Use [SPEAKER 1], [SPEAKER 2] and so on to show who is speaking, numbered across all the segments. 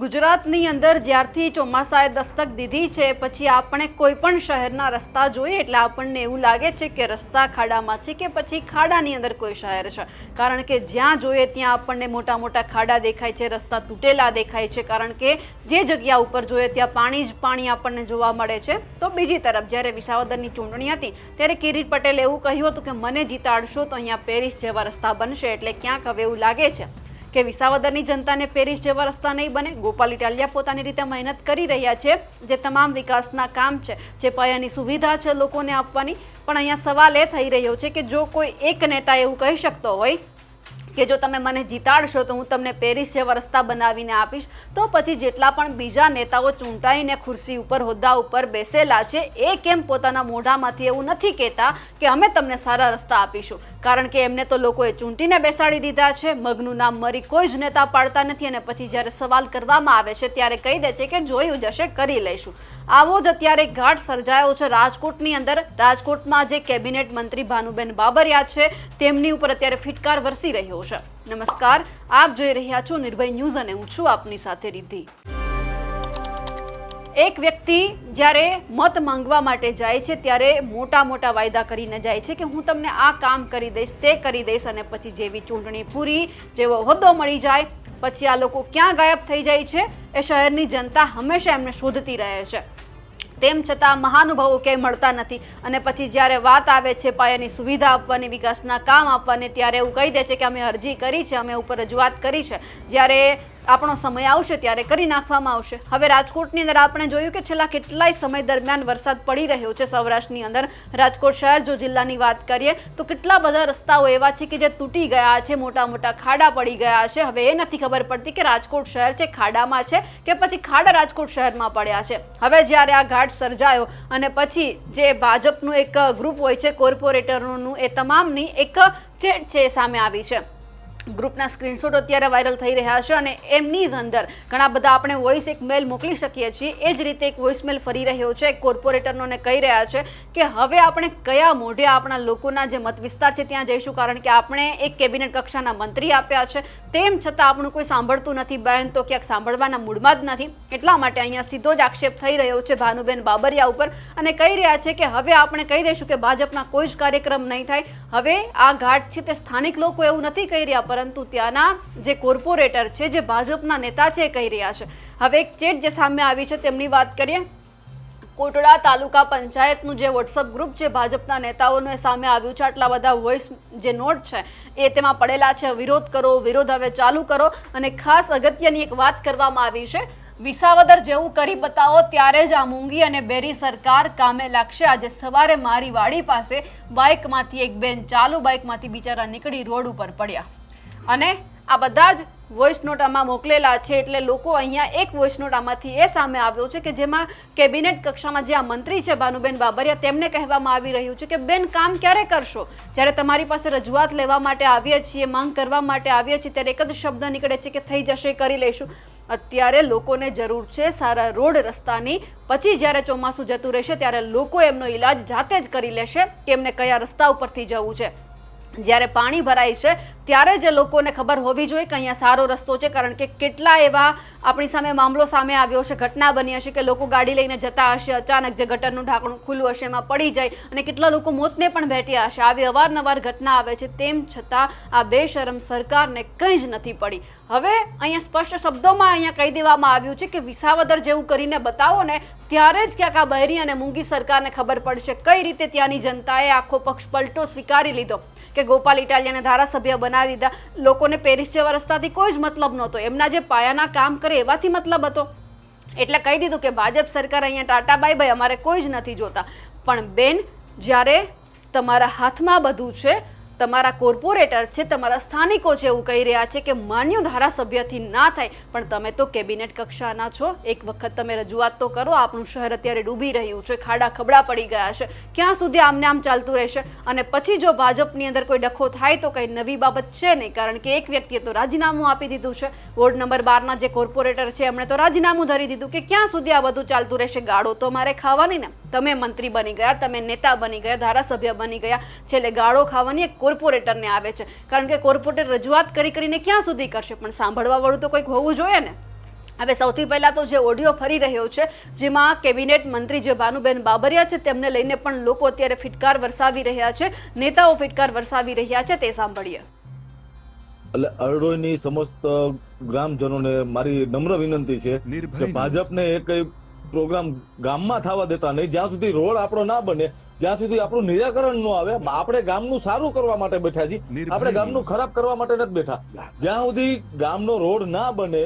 [SPEAKER 1] ગુજરાતની અંદર જ્યારથી ચોમાસાએ દસ્તક દીધી છે, પછી આપણે કોઈ પણ શહેરના રસ્તા જોઈએ એટલે આપણને એવું લાગે છે કે રસ્તા ખાડામાં છે કે પછી ખાડાની અંદર કોઈ શહેર છે. કારણ કે જ્યાં જોઈએ ત્યાં આપણને મોટા મોટા ખાડા દેખાય છે, રસ્તા તૂટેલા દેખાય છે, કારણ કે જે જગ્યા ઉપર જોઈએ ત્યાં પાણી જ પાણી આપણને જોવા મળે છે. તો બીજી તરફ જ્યારે વિસાવદરની ચૂંટણી હતી, ત્યારે કિરીટ પટેલે એવું કહ્યું હતું કે, મને જીતાડશો તો અહીંયા પેરિસ જેવા રસ્તા બનશે એટલે ક્યાંક હવે એવું લાગે છે. કે વિસાવદરની જનતાને પેરિસ જેવા રસ્તા નહીં બને. ગોપાલ ઇટાલિયા પોતાની રીતે મહેનત કરી રહ્યા છે, જે તમામ વિકાસના કામ છે, જે પાયાની સુવિધા છે લોકોને આપવાની. પણ અહીંયા સવાલ એ થઈ રહ્યો છે કે જો કોઈ એક નેતા એવું કહી શકતો હોય કે જો તમે મને જીતાડશો તો હું તમને પેરિસ જેવા રસ્તા બનાવીને આપીશ, તો પછી જેટલા પણ બીજા નેતાઓ ચૂંટાઈને ખુરશી ઉપર, હોદ્દા ઉપર બેસેલા છે, એ કેમ પોતાના મોઢામાંથી એવું નથી કહેતા કે અમે તમને સારા રસ્તા આપીશું? કારણ કે એમને તો લોકોએ ચૂંટીને બેસાડી દીધા છે, મગનું નામ મરી કોઈ જ નેતા પાડતા નથી અને પછી જ્યારે સવાલ કરવામાં આવે છે ત્યારે કહી દે છે કે જોયું જશે, કરી લઈશું. આવો જ અત્યારે ઘાટ સર્જાયો છે રાજકોટની અંદર. રાજકોટમાં જે કેબિનેટ મંત્રી ભાનુબેન બાબરિયા છે, તેમની ઉપર અત્યારે ફિટકાર વરસી રહ્યો છે નમસ્કાર, આપ જોઈ રહ્યા છો નિર્ભય ન્યૂઝ અને હું છું આપની સાથે રિદ્ધિ. એક વ્યક્તિ જ્યારે મત માંગવા માટે જાય છે, ત્યારે મોટા મોટા વાયદા કરીને જાય છે કે હું તમને આ કામ કરી દઈશ, તે કરી દઈશ અને પછી જેવી ચૂંટણી પૂરી, જેવો હોદ્દો મળી જાય, પછી આ લોકો ક્યાં ગાયબ થઈ જાય છે, એ શહેરની જનતા હંમેશા એમને શોધતી રહે છે. તેમ છતાં મહાનુભાવો ક્યાંય મળતા નથી. અને પછી જ્યારે વાત આવે છે પાયાની સુવિધા આપવાની, વિકાસના કામ આપવાની, ત્યારે એવું કહી દે છે કે અમે અરજી કરી છે, અમે ઉપર રજૂઆત કરી છે. જ્યારે આપણો સમય આવશે ત્યારે કરી નાખવામાં આવશે. હવે રાજકોટની અંદર આપણે જોયું કે છેલ્લા કેટલાય સમય દરમિયાન વરસાદ પડી રહ્યો છે સૌરાષ્ટ્રની અંદર. રાજકોટ શહેર, જો જિલ્લાની વાત કરીએ, તો કેટલા બધા રસ્તાઓ એવા છે કે જે તૂટી ગયા છે મોટા મોટા ખાડા પડી ગયા છે. હવે એ નથી ખબર પડતી કે રાજકોટ શહેર છે, ખાડામાં છે કે પછી ખાડા રાજકોટ શહેરમાં પડ્યા છે. હવે જ્યારે આ ઘાટ સર્જાયો અને પછી જે ભાજપનું એક ગ્રુપ હોય છે, કોર્પોરેટરોનું, એ તમામની એક ચેટ છે સામે આવી છે. ગ્રુપના સ્ક્રીનશોટ અત્યારે વાયરલ થઈ રહ્યા છે અને એમની જ અંદર ઘણા બધા આપણે વોઇસ એક મેલ મોકલી શકીએ છીએ. એ જ રીતે એક વોઇસ મેલ ફરી રહ્યો છે. કોર્પોરેટરનોને કહી રહ્યા છે કે હવે આપણે કયા મોઢે આપણા લોકોના જે મત વિસ્તાર છે ત્યાં જઈશું? કારણ કે આપણે એક કેબિનેટ કક્ષાના મંત્રી આપ્યા છે. તેમ છતાં આપણું કોઈ સાંભળતું નથી બહેન. તો ક્યાંક સાંભળવાના મૂડમાં જ નથી. એટલા માટે અહીંયા સીધો જ આક્ષેપ થઈ રહ્યો છે ભાનુબેન બાબરિયા ઉપર અને કહી રહ્યા છે કે હવે આપણે કહી દઈશું કે ભાજપના કોઈ જ કાર્યક્રમ નહીં થાય. હવે આ ઘાટ છે તે સ્થાનિક લોકો એવું નથી કહી રહ્યા પરંતુ ત્યાંના જે કોર્પોરેટર છે, જે ભાજપના નેતા છે કહી રહ્યા છે. હવે એક ચેટ જે સામે આવી છે તેમની વાત કરીએ. કોટડા તાલુકા પંચાયતનું જે વોટ્સઅપ ગ્રુપ છે, ભાજપના નેતાઓનું સામે આવ્યું છે. આટલા બધા વોઇસ જે નોટ છે, એ તેમાં પડેલા છે. વિરોધ કરો, વિરોધ હવે ચાલુ કરો. અને ખાસ અગત્યની એક વાત કરવામાં આવી છે. વિસાવદર જેવું કરી બતાવો, ત્યારે જ આ મૂંગી અને બેરી સરકાર કામે લાગશે. આજે સવારે મારી વાડી પાસે બાઇકમાંથી એક બેન, ચાલુ બાઇકમાંથી બિચારા નીકળી રોડ ઉપર પડ્યા. અને આ બધા જ વોઇસ નોટ આમાં મોકલેલા છે એટલે લોકો અહીંયા એક વોઇસ નોટ આમાંથી એ સામે આવ્યો છે કે જેમાં કેબિનેટ કક્ષાના જે આ મંત્રી છે ભાનુબેન બાબરિયા, તેમને કહેવામાં આવી રહ્યું છે કે, બેન, કામ ક્યારે કરશો? જ્યારે તમારી પાસે રજૂઆત લેવા માટે આવીએ છીએ, માંગ કરવા માટે આવીએ છીએ, ત્યારે એક જ શબ્દ નીકળે છે કે, થઈ જશે, કરી લઈશું. અત્યારે લોકોને જરૂર છે સારા રોડ રસ્તાની. પછી જ્યારે ચોમાસું જતું રહેશે, ત્યારે લોકો એમનો ઈલાજ જાતે જ કરી લેશે કે એમને કયા રસ્તા ઉપરથી જવું છે. જ્યારે પાણી ભરાય છે, ત્યારે જે લોકોને ખબર હોવી જોઈએ કે અહીંયા સારો રસ્તો છે, કારણ કે કેટલા એવા આપણી સામે મામલો સામે આવ્યો છે, ઘટના બની હશે કે લોકો ગાડી લઈને જતા હશે, અચાનક જે ગટરનું ઢાંકણું ખુલ્લું હશે, એમાં પડી જાય અને કેટલા લોકો મોતને પણ ભેટ્યા હશે. આવી અવારનવાર ઘટના આવે છે, તેમ છતાં આ બેશરમ સરકારને કંઈ જ નથી પડી. હવે અહીંયા સ્પષ્ટ શબ્દોમાં અહીંયા કહી દેવામાં આવ્યું છે કે વિસાવદર જેવું કરીને બતાવો ને, ત્યારે જ ક્યાંક આ બહેરી અને મૂંગી સરકારને ખબર પડશે કઈ રીતે ત્યાંની જનતાએ આખો પક્ષ પલટો સ્વીકારી લીધો. કે ગોપાલ ઇટાલિયાને ધારાસભ્ય બનાવી દીધા. લોકોને પેરિસ જેવા રસ્તાથી કોઈ જ મતલબ નહોતો. એમના જે પાયાના કામ કરે એવાથી મતલબ હતો. એટલે કહી દીધું કે ભાજપ સરકાર અહીંયા ટાટા બાય બાય અમારે કોઈ જ નથી જોતા. પણ બેન, જ્યારે તમારા હાથમાં બધું છે તમારા કોર્પોરેટર છે, તમારા સ્થાનિકો છે એવું કહી રહ્યા છે કે માન્ય ધારાસભ્યથી ના થાય. પણ તમે તો કેબિનેટ કક્ષાના છો. એક વખત તમે રજૂઆત તો કરો, આપણું શહેર અત્યારે ડૂબી રહ્યું છે, ખાડા ખબડા પડી ગયા છે. ક્યાં સુધી આમને આમ ચાલતું રહેશે? અને પછી જો ભાજપની અંદર કોઈ ડખો થાય તો કંઈ નવી બાબત છે નહીં? કારણ કે એક વ્યક્તિએ તો રાજીનામું આપી દીધું છે. વોર્ડ નંબર બારના જે કોર્પોરેટર છે, એમણે તો રાજીનામું ધરી દીધું કે ક્યાં સુધી આ બધું ચાલતું રહેશે? ગાળો તો મારે ખાવાની ને. તમે મંત્રી બની ગયા તમે નેતા બની ગયા ધારાસભ્ય બની ગયા છેલ્લે ગાળો ખાવાની એક કોર્પોરેટરને આવે છે. કારણ કે કોર્પોરેટર રજૂઆત કરી કરીને ક્યાં સુધી કરશે? પણ સાંભળવા વાળું તો કોઈક હોવું જોઈએ ને? હવે સૌથી પહેલા તો જે ઓડિયો ફરી રહ્યો છે જેમાં કેબિનેટ મંત્રી જે ભાનુબેન બાબરિયા છે તેમને લઈને પણ લોકો અત્યારે ફિટકાર વરસાવી રહ્યા છે નેતાઓ ફિટકાર વરસાવી રહ્યા છે તે સાંભળીએ.
[SPEAKER 2] એટલે અરડોઈની સમસ્ત ગ્રામજનોને મારી નમ્ર વિનંતી છે કે ભાજપને એ કઈ પ્રોગ્રામ ગામમાં થવા દેતા નહીં. જ્યાં સુધી રોડ આપણો ના બને જ્યાં સુધી આપણું નિરાકરણ ન આવે આપણે ગામનું સારું કરવા માટે બેઠા છીએ. આપણે ગામનું ખરાબ કરવા માટે નથી બેઠા. જ્યાં સુધી ગામનો રોડ ના બને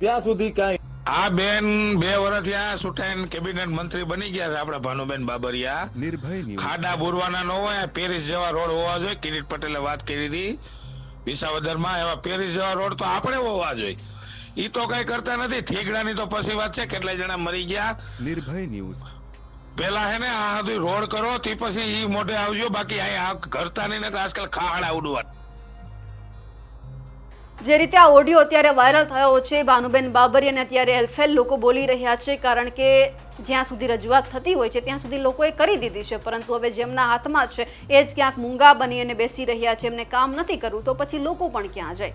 [SPEAKER 2] ત્યાં સુધી ક્યાંય
[SPEAKER 3] આ બેન બે વર્ષ ત્યાં સુટાઈન કેબિનેટ મંત્રી બની ગયા છે આપડા ભાનુબેન બાબરિયા.
[SPEAKER 4] નિર્ભય
[SPEAKER 3] ખાડા બોરવાના ન હોય પેરિસ જેવા રોડ હોવા જોઈએ. કિરીટ પટેલે વાત કરી હતી વિસાવદરમાં એવા પેરિસ જેવા રોડ તો આપણે હોવા જોઈએ. ઈ તો કઈ કરતા નથી. થેગડાની તો પછી વાત છે કેટલા જણા મરી ગયા.
[SPEAKER 4] નિર્ભય ન્યૂઝ.
[SPEAKER 3] પેલા હે ને આ સુધી રોડ કરો તે પછી ઈ મોઢે આવજો બાકી આ કરતા નહીં ને આજકાલ ખાડ આવડવા
[SPEAKER 1] જે રીતે આ ઓડિયો અત્યારે વાયરલ થયો છે ભાનુબેન બાબરી અને અત્યારે હેલ્ફેલ લોકો બોલી રહ્યા છે કારણ કે જ્યાં સુધી રજૂઆત થતી હોય છે ત્યાં સુધી લોકોએ કરી દીધી છે પરંતુ હવે જેમના હાથમાં છે એ જ ક્યાંક મૂંગા બની અને બેસી રહ્યા છે એમને કામ નથી કરવું તો પછી લોકો પણ ક્યાં જાય?